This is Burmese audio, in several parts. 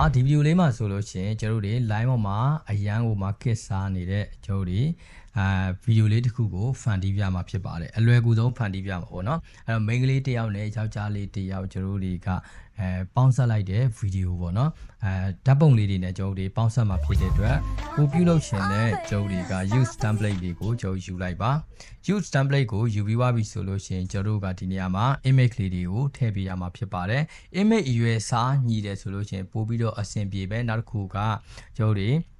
ပါဒီဗီဒီယိုလေးမှာဆိုလို့ရှိရင်ကျွန်တော်တို့တွေ line ပေါ်မှာအရန်ကိုမှာခစ်စားနေတဲ့ကျွန်တော်တို့တွေ အာဗီဒီယိုလေးတစ်ခုကိုဖန်တီးပြမှာဖြစ်ပါတယ်အလွယ်ကူဆုံးဖန်တီးပြမှာပေါ့နော်အဲ့တော့ main ကလေးတစ်ယောက်နဲ့ယောက်ျားလေးတစ်ယောက်ကျွန်တော်တို့တွေကအဲပေါင်းဆက်လိုက်တဲ့ဗီဒီယိုပေါ့နော်အဲဓာတ်ပုံလေးတွေနဲ့ကျွန်တော်တို့တွေပေါင်းဆက်မှာဖြစ်တဲ့အတွက်ကိုပြုလုပ်ရှင်တဲ့ကျွန်တော်တို့တွေက use template တွေကိုကျွန်တော်ယူလိုက်ပါ use template ကိုယူပြီးသွားပြီဆိုလို့ရှိရင်ကျွန်တော်တို့ကဒီနေရာမှာ image လေးတွေကိုထည့်ပေးရမှာဖြစ်ပါတယ် image အရွယ်စားညီတယ်ဆိုလို့ရှိရင်ပို့ပြီးတော့အဆင်ပြေပဲနောက်တစ်ခုကကျွန်တော်တို့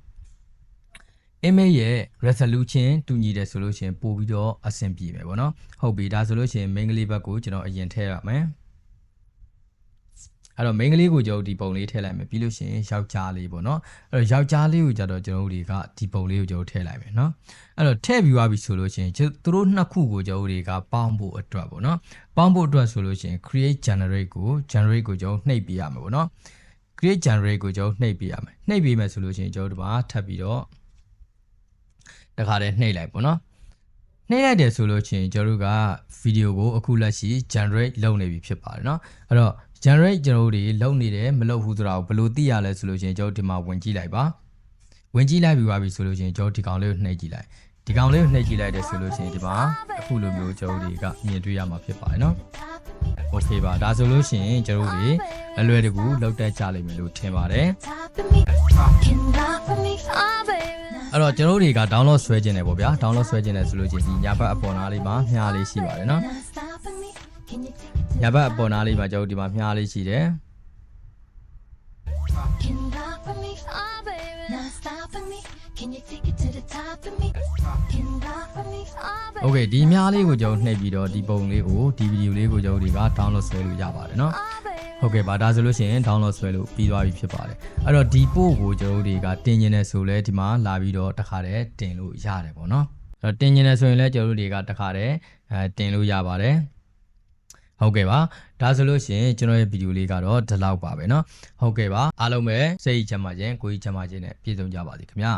တွေ image ရဲ့ resolution တူညီတယ်ဆိုလို့ရှိရင်ပို့ပြီးတော့အဆင်ပြေမယ်ပေါ့နော်ဟုတ်ပြီဒါဆိုလို့ရှိရင် main ကလေးဘက်ကိုကျွန်တော်အရင်ထည့်ရမယ်အဲ့တော့ main ကလေးကိုကျွန်တော်ဒီပုံလေးထည့်လိုက်မယ်ပြီးလို့ရှိရင်ယောက်ျားလေးပေါ့နော်အဲ့တော့ယောက်ျားလေးကိုကြတော့ကျွန်တော်တို့တွေကဒီပုံလေးကိုကျွန်တော်ထည့်လိုက်မယ်နော်အဲ့တော့ထည့်ပြီးသွားပြီဆိုလို့ရှိရင်ကျွန်တော်တို့နှစ်ခုကိုကျွန်တော်တို့တွေကပေါင်းဖို့အတွက်ပေါ့နော်ပေါင်းဖို့အတွက်ဆိုလို့ရှိရင် create generate ကို generate ကိုကျွန်တော်နှိပ်ပြရမှာပေါ့နော် create generate ကိုကျွန်တော်နှိပ်ပြရမယ်နှိပ်ပြမယ်ဆိုလို့ရှိရင်ကျွန်တော်တို့ဒီမှာထပ်ပြီးတော့ တခါတည်းနှိပ်လိုက်ပေါ့နော်နှိပ်လိုက်တယ်ဆိုလို့ရှိရင်ကျွန်တော်တို့ကဗီဒီယိုကိုအခုလက်ရှိ generate လုပ်နေပြီဖြစ်ပါတယ်เนาะအဲ့တော့ generate ကျွန်တော်တို့တွေလုပ်နေတယ်မလုပ်ဘူးဆိုတာကိုဘယ်လိုသိရလဲဆိုလို့ရှိရင်ကျွန်တော်ဒီမှာဝင်ကြည့်လိုက်ပါဝင်ကြည့်လိုက်ပြီးပါပြီဆိုလို့ရှိရင်ကျွန်တော်ဒီကောင်လေးကိုနှိပ်ကြည့်လိုက်ဒီကောင်လေးကိုနှိပ်ကြည့်လိုက်တယ်ဆိုလို့ရှိရင်ဒီမှာအခုလိုမျိုးကျွန်တော်တို့တွေကမြင်တွေ့ရမှာဖြစ်ပါတယ်เนาะ โอเคပါဒါဆိုလို့ရှိရင်ကျွန်တော်တို့တွေအလွယ်တကူလောက်တက်ကြလိမ့်မယ်လို့ထင်ပါတယ် အဲ့တော့ကျွန်တော်တို့တွေက download ဆွဲခြင်းတယ်ပေါ့ဗျာ download ဆွဲခြင်းတယ်ဆိုလို့ချင်းဒီညာဘက်အပေါ်နားလေးမှာမြားလေးရှိပါတယ်နော် Now stop with me, can you take it to ညာဘက်အပေါ်နားလေးမှာကျွန်တော်တို့ဒီမှာမြားလေးရှိတယ် Can rock with me, oh baby. Now stop with me, can you take it to the top of me? Can rock with me, oh baby. โอเคဒီမြားလေးကိုကျွန်တော်နှိပ်ပြီးတော့ဒီပုံလေးကိုဒီဗီဒီယိုလေးကိုကျွန်တော်တွေက download ဆွဲလို့ရပါတယ်နော် Oh baby. ဟုတ်ကဲ့ပါဒါဆိုလို့ရှိရင် download ဆွဲလို့ပြီးသွားပြီဖြစ်ပါတယ်အဲ့တော့ဒီပို့ကိုကျွန်တော်တို့တွေကတင်ကျင်တယ်ဆိုလဲဒီမှာလာပြီးတော့တခါတည်းတင်လို့ရတယ်ပေါ့နော်အဲ့တော့တင်ကျင်တယ်ဆိုရင်လည်းကျွန်တော်တို့တွေကတခါတည်းအဲတင်လို့ရပါတယ်ဟုတ်ကဲ့ပါဒါဆိုလို့ရှိရင်ကျွန်တော်ရဲ့ဗီဒီယိုလေးကတော့ဒီလောက်ပါပဲเนาะဟုတ်ကဲ့ပါအားလုံးပဲစိတ်ချမ်းသာခြင်းကိုယ်ကြီးချမ်းသာခြင်းနဲ့ပြည့်စုံကြပါစေခင်ဗျာ